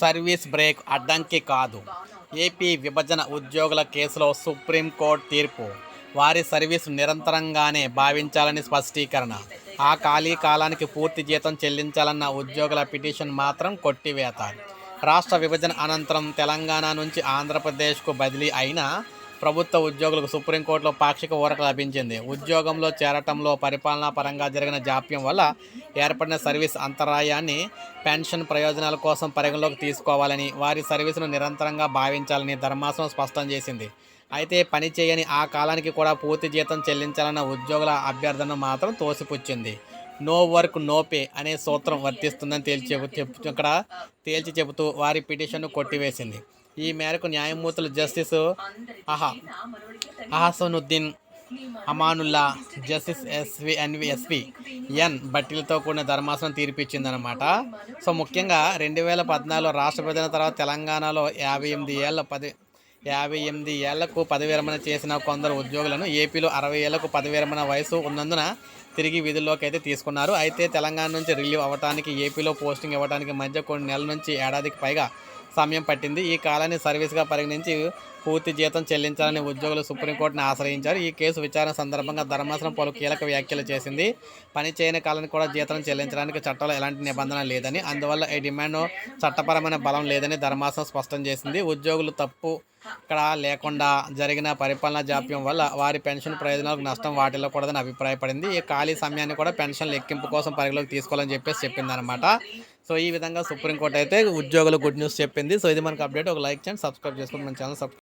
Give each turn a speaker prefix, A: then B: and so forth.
A: Service break అడ్డంకి కాదు. AP విభజన ఉద్యోగుల కేసులో సుప్రీంకోర్టు తీర్పు. వారి సర్వీసు నిరంతరంగానే భావించాలని స్పష్టీకరణ. ఆ ఖాళీ కాలానికి పూర్తి జీతం చెల్లించాలన్న ఉద్యోగుల పిటిషన్ మాత్రం కొట్టివేత. రాష్ట్ర విభజన అనంతరం తెలంగాణ నుంచి ఆంధ్రప్రదేశ్కు బదిలీ అయిన ప్రభుత్వ ఉద్యోగులకు సుప్రీంకోర్టులో పాక్షిక ఊరట లభించింది. ఉద్యోగంలో చేరటంలో పరిపాలనా పరంగా జరిగిన జాప్యం వల్ల ఏర్పడిన సర్వీస్ అంతరాయాన్ని పెన్షన్ ప్రయోజనాల కోసం పరిగణలోకి తీసుకోవాలని వారి సర్వీసును నిరంతరంగా భావించాలని ధర్మాసనం స్పష్టం చేసింది. అయితే పని చేయని ఆ కాలానికి కూడా పూర్తి జీతం చెల్లించాలన్న ఉద్యోగుల అభ్యర్థన మాత్రం తోసిపుచ్చింది. నో వర్క్ నో పే అనే సూత్రం వర్తిస్తుందని తేల్చి చెబు చెబుతూ ఇక్కడ తేల్చి చెబుతూ వారి పిటిషన్ను కొట్టివేసింది. ఈ మేరకు న్యాయమూర్తులు జస్టిస్ అహా Ahsanuddin Amanullah justice SV NV SV N బట్టీలతో కూడిన ధర్మాసనం తీర్పిచ్చిందనమాట సో ముఖ్యంగా రెండు వేల పద్నాలుగులో రాష్ట్ర విభజన తర్వాత తెలంగాణలో యాభై ఎనిమిది ఏళ్ళ పది యాభై ఎనిమిది ఏళ్ళకు పదవి విరమణ చేసిన కొందరు ఉద్యోగులను ఏపీలో అరవై ఏళ్ళకు పదవి విరమణ వయసు ఉన్నందున తిరిగి విధుల్లోకి అయితే తీసుకున్నారు. అయితే తెలంగాణ నుంచి రిలీవ్ అవ్వడానికి ఏపీలో పోస్టింగ్ ఇవ్వడానికి మధ్య కొన్ని నెలల నుంచి ఏడాదికి పైగా సమయం పట్టింది. ఈ కాలాన్ని సర్వీస్గా పరిగణించి పూర్తి జీతం చెల్లించాలని ఉద్యోగులు సుప్రీంకోర్టును ఆశ్రయించారు. ఈ కేసు విచారణ సందర్భంగా ధర్మాసనం పలు కీలక వ్యాఖ్యలు చేసింది. పని చేయని కాలానికి కూడా జీతం చెల్లించడానికి చట్టంలో ఎలాంటి నిబంధన లేదని అందువల్ల ఈ డిమాండ్ చట్టపరమైన బలం లేదని ధర్మాసనం స్పష్టం చేసింది. ఉద్యోగులు తప్పు ఇక్కడ లేకుండా జరిగిన పరిపాలనా జాప్యం వల్ల వారి పెన్షన్ ప్రయోజనాలకు నష్టం వాటిల్లకూడదని అభిప్రాయపడింది. ఈ ఖాళీ సమయాన్ని కూడా పెన్షన్ లెక్కింపు కోసం పరిగణలోకి తీసుకోవాలని చెప్పేసి చెప్పింది అనమాట సో ఈ విధంగా సుప్రీంకోర్టు అయితే ఉద్యోగులు గుడ్ న్యూస్ చెప్పింది. సో ఇది మనకు అప్డేట్. ఒక లైక్ చేయండి సబ్స్క్రైబ్ చేసుకుని మన ఛానల్ సబ్స్క్రైబ్